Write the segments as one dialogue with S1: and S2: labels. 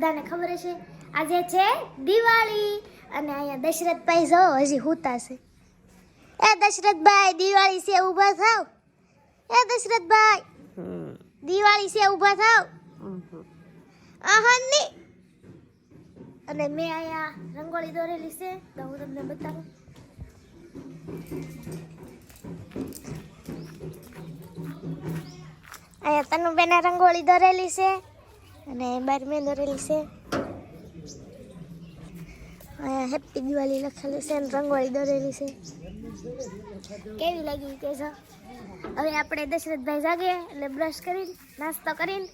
S1: આજે છે દિવાળી. અને અહીંયા દશરથભાઈ જો હજી હુતા છે. એ દશરથભાઈ દિવાળી છે ઊભા થાવ. એ દશરથભાઈ દિવાળી છે ઊભા થાવ. આહાની અને મેં અહીંયા રંગોળી દોરેલી છે. તો હું તમને બતાવું. અહીંયા તનુબેને રંગોળી દોરેલી છે. અને બાર મેં દોરેલી છે. અહીંયા હેપી દિવાળી લખેલું છે અને રંગોળી દોરેલી છે. કેવી લાગી કે છો? હવે આપણે દશરથભાઈ જાગે એટલે બ્રશ કરીને નાસ્તો કરીને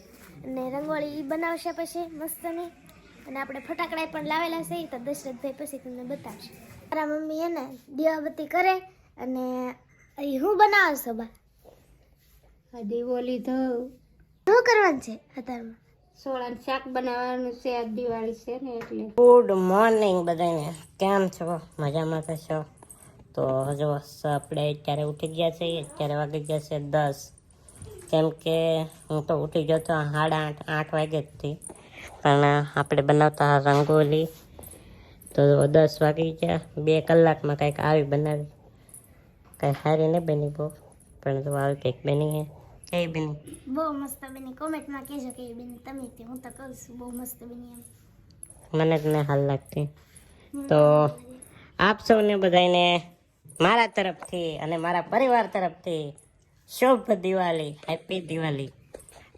S1: અને રંગોળી બનાવશે પછી મસ્તની. અને આપણે ફટાકડા પણ લાવેલા છે તો દશરથભાઈ પછી તમને બતાવશે. મારા મમ્મી હે ને દીવાબત્તી કરે અને અહીં હું બનાવું છું બા?
S2: દિવાળી તો
S1: શું કરવાનું છે અત્યારમાં?
S2: સોળાનું શાક બનાવવાનું છે આજ દિવાળી છે ને એટલે.
S3: ગુડ મોર્નિંગ બધાને કેમ છો? મજામાં તો છો? તો હજુ આપણે અત્યારે ઉઠી ગયા છીએ. અત્યારે વાગી ગયા છે દસ. કેમ કે હું તો ઉઠી ગયો તો સાડા આઠ આઠ વાગે જતી પણ આપણે બનાવતા રંગોલી. તો દસ વાગી ગયા. બે કલાકમાં કંઈક આવી બનાવી. કંઈ સારી નહીં બની બહુ. પણ તો આવી કંઈક બની કઈ બની
S1: બહુ મસ્ત બની કોમેન્ટમાં કહેજો કે બની તમે તે હું તો કહું છું બહુ મસ્ત બની એમ
S3: મને જ નહીં હાલ લાગતી તો આપ સૌને બધાને મારા તરફથી અને મારા પરિવાર તરફથી શુભ દિવાળી હેપી દિવાળી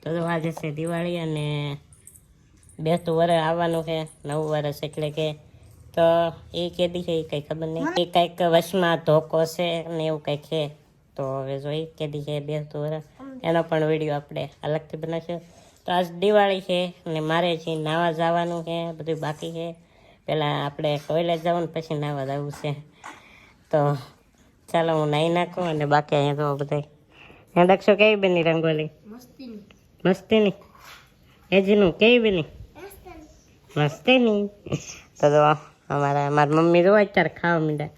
S3: તો તો આજે છે દિવાળી અને બેસતું વરસ આવવાનું છે નવું વરસ એટલે કે તો એ કેદી છે એ કંઈ ખબર નહીં એ કંઈક વશમાં ધોકો છે ને એવું કંઈક છે તો હવે જોઈ કેદી છે બેસતું વરસ એનો પણ વીડિયો આપણે અલગથી બનાવશું. તો આજ દિવાળી છે અને મારે છે નાવા જવાનું છે બધું બાકી છે પહેલાં આપણે ટોયલેટ જવાનું પછી નાવા જવું છે. તો ચાલો હું નાહી નાખું અને બાકી અહીંયા તો બધા ત્યાં દક્ષો કેવી બની રંગોલી?
S2: મસ્તીની.
S3: મસ્તીની? એજનું કેવી બની? મસ્તીની. તો તો અમારા મારી મમ્મી જોવા અત્યારે ખાવા માંડ્યા.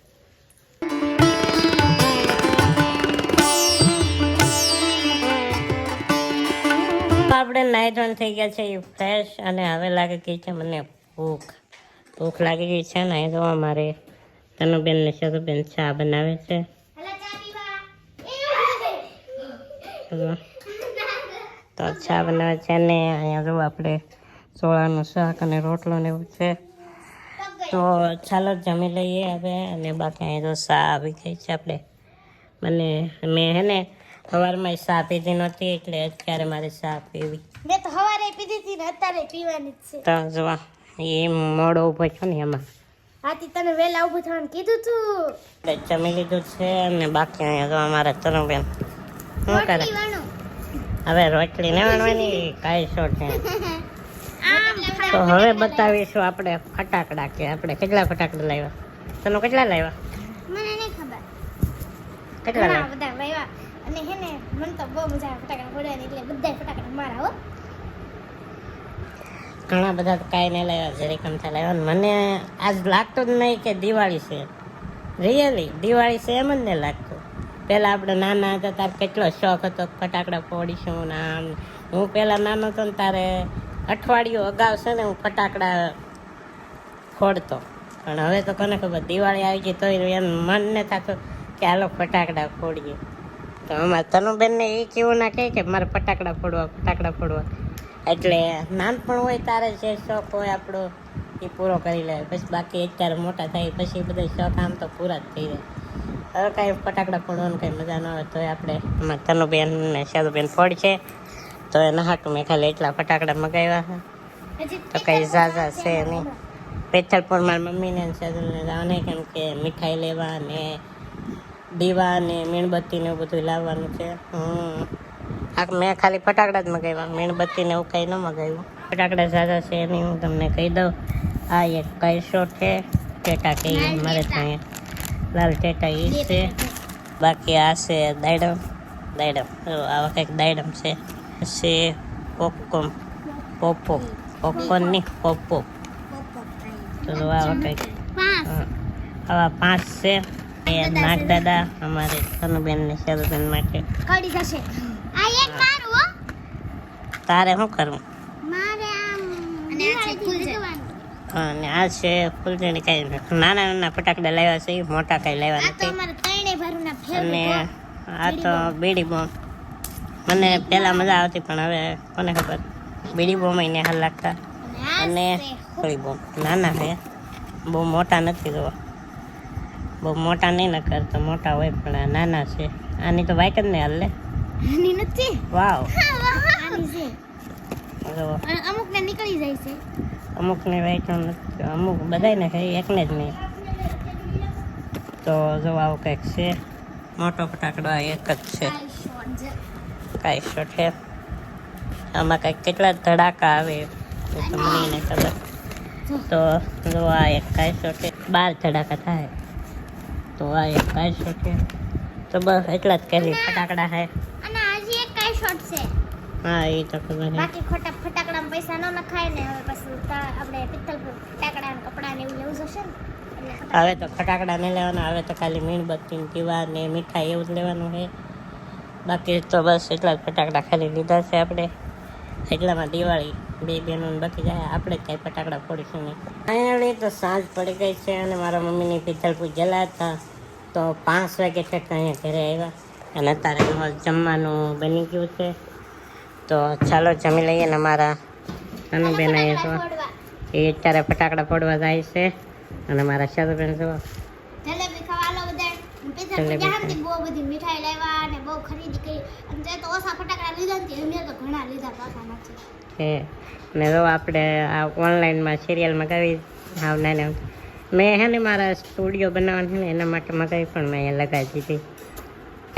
S3: આપણે નાઈ ધોન થઈ ગયા છે એ ફ્રેશ અને હવે લાગી ગઈ છે મને ભૂખ. ભૂખ લાગી ગઈ છે નાઈ ધોવા મારે તનુબેન ને શરુબેન ચા બનાવે છે. તો ચા બનાવે છે ને અહીંયા જો આપણે સોળાનું શાક અને રોટલો ને એવું છે. તો ચાલો જમી લઈએ હવે અને બાકી અહીંયા તો સા આવી ગઈ છે આપણે. મને મેં હે ને સવારમાં ચા પીધી નહોતી એટલે અત્યારે મારે ચા પીવી
S1: મેં તો સવારે પીધી હતી ને અત્યારે પીવાની જ છે.
S3: તો જોવા એ મોડો ઊભો છો ને એમાં.
S1: આથી તને વહેલા ઊભું થવાનું કીધું તું.
S3: જમી લીધું છે અને બાકી અહીંયા તો અમારા તરુબેન શું કરે? હવે રોટલી ને વણવાની કાંઈ શોર્ટ છે. તો હવે બતાવીશું આપણે ફટાકડા કે આપણે કેટલા ફટાકડા લાવ્યા? તને કેટલા લાવ્યા?
S1: મને નહીં ખબર.
S3: કેટલા લાવ્યા
S1: બધા વાયવા અને હે ને મને તો
S3: ઘણા બધા તો કાંઈ નહીં લાવ્યા જરીક અમથા લાવ્યા. મને આજ લાગતું જ નહીં કે દિવાળી છે. રિયલી દિવાળી છે એમ જ નહીં લાગતું. પહેલાં આપણે નાના હતા ત્યારે કેટલો શોખ હતો ફટાકડા ફોડીશું ને આમ. હું પહેલાં નાનો હતો ને તારે અઠવાડિયું અગાઉ છે ને હું ફટાકડા ફોડતો. પણ હવે તો કોને ખબર, દિવાળી આવી ગઈ તોય એમ મન ને થતું કે હાલો ફટાકડા ફોડીએ. તો અમારા તનુબેનને એ કેવું ના કહે કે મારે ફટાકડા ફોડવા ફટાકડા ફોડવા. એટલે નાનપણ હોય તારે જે શોખ હોય આપણો, એ પૂરો કરી લે. પછી બાકી અત્યારે મોટા થાય, પછી બધા શોખ આમ તો પૂરા જ થઈ જાય. હવે કાંઈ ફટાકડા ફોડવાનું કાંઈ મજા ન આવે તો આપણે અમારે તનુબેન ને શાદુબેન ફોડ છે. તો એના હાટું મેં ખાલી એટલા ફટાકડા મગાવ્યા તો કઈ ઝાઝા છે નહીં. પેથલપુર મારી મમ્મીને શાદુને જવાને કેમ કે મીઠાઈ લેવા ને દીવા ને મીણબત્તી ને એવું બધું લાવવાનું છે. હમ. આ મેં ખાલી ફટાકડા જ મગાવ્યા મીણબત્તી ને એવું કંઈ ન મગાવ્યું. ફટાકડા ઝાઝા છે એની હું તમને કહી દઉં. આ એક કૈસો છે. ટેટા કહીએ મારે ત્યાં. લાલ ટેટા એ છે. બાકી આ છે દાડમ. દાડમ. આવા કંઈક દાડમ છે. છે પોપકોર્ન પોપો પોપકોર્ન નહીં પોપો તો આવા કંઈક. આવા પાંચ છે. નાગ દાદા અમારે કનુબેન ને શેરુબેન માટે.
S1: કડી જશે. આ એક મારું હો.
S3: તારે શું કરવું?
S1: મારે આમ અને આ છે ફૂલ
S3: અને આ છે ફૂલજણી કઈ નાના નાના ફટાકડા લાવ્યા છે એ મોટા કાંઈ લાવ્યા
S1: આ તો
S3: નથી.
S1: અમારે ત્રણે ભરુના
S3: અને આ તો બીડી બોમ્બ મને પહેલાં મજા આવતી પણ હવે કોને ખબર? બીડી બોમ્બ એને હાલ લાગતા.
S1: અને
S3: હોળી બોમ્બ નાના છે. બહુ મોટા નથી જોવા. બહુ મોટા નહીં ન કરતો મોટા હોય પણ આ નાના છે. આની તો વાઇક જ નહીં હાલ. લે
S1: આની નથી?
S3: વાવ.
S1: આની છે. અમુક ને નીકળી જાય છે.
S3: અમુકને ને નથી અમુક બધાને ખાઈ એકને જ નહીં. તો જો આવું કંઈક છે. મોટો ફટાકડો આ એક જ છે. કાંઈ શોટ છે. આમાં કંઈક કેટલા ધડાકા આવે એ તો મને ખબર. તો જો આ એક કાંઈ શોટ બાર ધડાકા થાય. તો આ એક કાંઈ શોટ છે તો બસ એટલા જ કરી ફટાકડા છે
S1: અને આજે એક કાંઈ શોટ છે.
S3: હા એ તો ખબર છે
S1: બાકી ખોટા ફટાકડામાં પૈસા ન નખાય ને હવે પછી આપણે પિત્તલ ફટાકડા ને કપડા ને એવું લેવું જશે ને.
S3: હવે તો ફટાકડા નહીં લેવાના હવે તો ખાલી મીણબત્તી દીવા ને મીઠાઈ એવું જ લેવાનું છે બાકી તો બસ એટલા જ ફટાકડા ખાલી લીધા છે આપણે. એટલામાં દિવાળી બે બહેનો બચી જાય આપણે જ કાંઈ ફટાકડા ફોડીશું નહીં. ફાઇનલી તો સાંજ પડી ગઈ છે અને મારા મમ્મીની પિત્તલપુર જલા હતા. તો પાંચ વાગે છે અહીંયા ઘરે આવ્યા. અને અત્યારે જમવાનું બની ગયું છે. તો ચાલો જમી લઈએ ને મારા અનુબેન બેન અહીંયા છો એ અત્યારે ફટાકડા ફોડવા જાય છે. અને મારા શાદુબેન
S1: જલેબી બહુ બધી મીઠાઈ લાવ્યા અને બહુ ખરીદી કરી. અને તો ઓછા ફટાકડા લીધા ને એમને તો ઘણા લીધા પાછા નથી.
S3: છે ને જો આપણે આ ઓનલાઈનમાં સિરિયલ મગાવી હાવ ને મેં હે ને મારા સ્ટુડિયો બનાવવાનો ને એના માટે મગાવી પણ મેં અહીંયા લગાવી દીધી.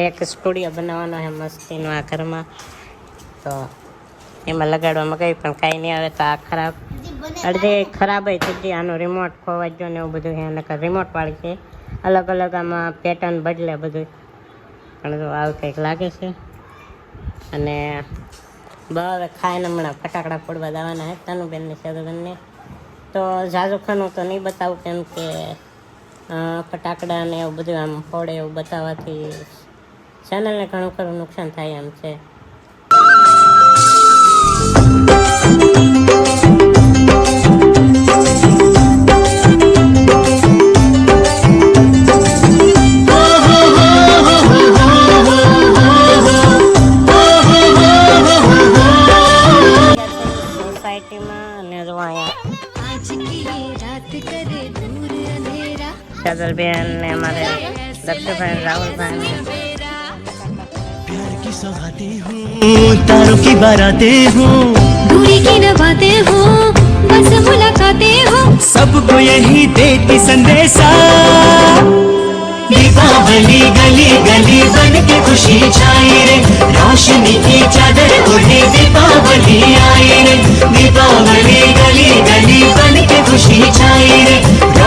S3: એક સ્ટુડિયો બનાવવાનો છે મસ્તીનો આ ઘરમાં. તો એમાં લગાડવા મગાવી પણ કાંઈ નહીં આવે તો આ ખરાબ. અડધે ખરાબ થઈ ગઈ આનો રિમોટ ખોવાઈ ગયો ને એવું બધું છે નકર રિમોટ વાળી છે. અલગ અલગ આમાં પેટર્ન બદલે બધું. પણ આવું કંઈક લાગે છે. અને બરાબર ખાઈને હમણાં ફટાકડા ફોડવા જવાના હે, તનુબેનને સદુબેનને તો ઝાઝુ ખાનું તો નહીં બતાવું, કેમ કે ફટાકડા ને એવું બધું આમ ફોડે એવું બતાવવાથી ચેનલને ઘણું ખરું નુકસાન થાય એમ છે. पायल बहन ने हमारे दत्तू बहन राहुल बहन
S4: प्यार की सौगाते हूँ तारों की बाराते हूँ।
S5: दूरी की नवाते हूँ बस मुलाकाते हूँ।
S4: सबको यही देती संदेशा। दीपावली गली गली बन के खुशी छाई रे। रोशनी की चादर उड़ी दीपावली आई रे। दीपावली गली गली बन के खुशी छाई रे।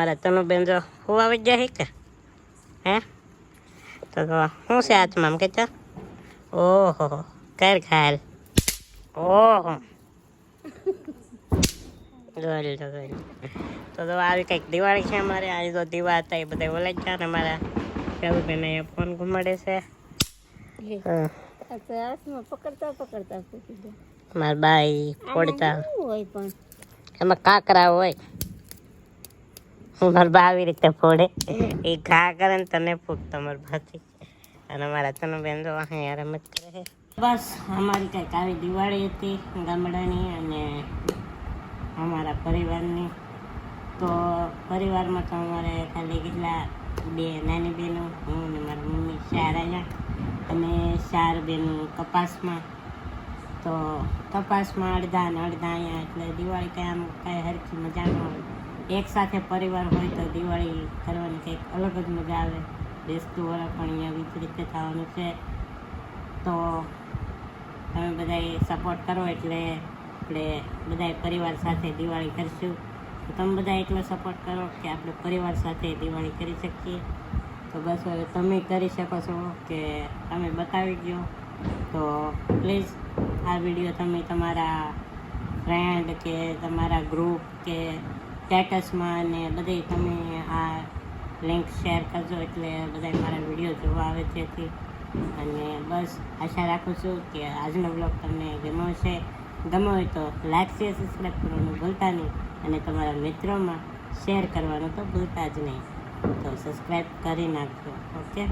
S3: અમારા તનુબેન જો હું આવી જાય કે? હે? તો શું છે હાથમાં? કે તો ઓહો કર ખાલ ઓહો. જોઈ લો જોઈ તો તો આવી કંઈક દિવાળી છે અમારે. આજે તો દીવા હતા એ બધા ઓલા જ ને મારા બેન અહીંયા ફોન ઘુમાડે છે.
S2: પકડતા પકડતા
S3: મારા બાઈ
S2: પડતા. હોય પણ?
S3: એમાં કાકરા હોય. મારા બા આવી રીતે ફોડે. એ ઘા કરે ને તને ફૂક તમારી ભાતી અને મારા તનો બેન તો અહીંયા રમત કરે છે. બસ, અમારી કંઈક આવી દિવાળી હતી ગામડાની અને અમારા પરિવારની. તો પરિવારમાં તો અમારે ખાલી કેટલા બે નાની બહેનો, હું ને મારી મમ્મી ચાર અહીંયા અને ચાર બહેનો કપાસમાં. તો કપાસમાં અડધા ને અડધા અહીંયા એટલે દિવાળી કંઈ આમ કાંઈ હરખી મજા ન આવે એક સાથે પરિવાર હોય તો દિવાળી કરવાની કંઈક અલગ જ મજા આવે. બેસતું વરસ પણ અહીંયા વિપરીત થવાનું છે. તો તમે બધાએ સપોર્ટ કરો એટલે આપણે બધાય પરિવાર સાથે દિવાળી કરીશું. તો તમે બધા એટલો સપોર્ટ કરો કે આપણે પરિવાર સાથે દિવાળી કરી શકીએ. તો બસ હવે તમે કરી શકો છો કે તમે બતાવી ગયો તો પ્લીઝ આ વીડિયો તમે તમારા ફ્રેન્ડ કે તમારા ગ્રુપ કે સ્ટેટસમાં ને બધે તમે આ લિંક શેર કરજો એટલે બધા મારા વીડિયો જોવા આવે તેથી અને બસ, આશા રાખું છું કે આજનો બ્લોગ તમને ગમ્યો છે ગમ્યો હોય તો લાઈક શેર સબસ્ક્રાઈબ કરવાનું ભૂલતા નહીં. અને તમારા મિત્રોમાં શેર કરવાનું તો ભૂલતા જ નહીં. તો સબસ્ક્રાઈબ કરી નાખજો. ઓકે?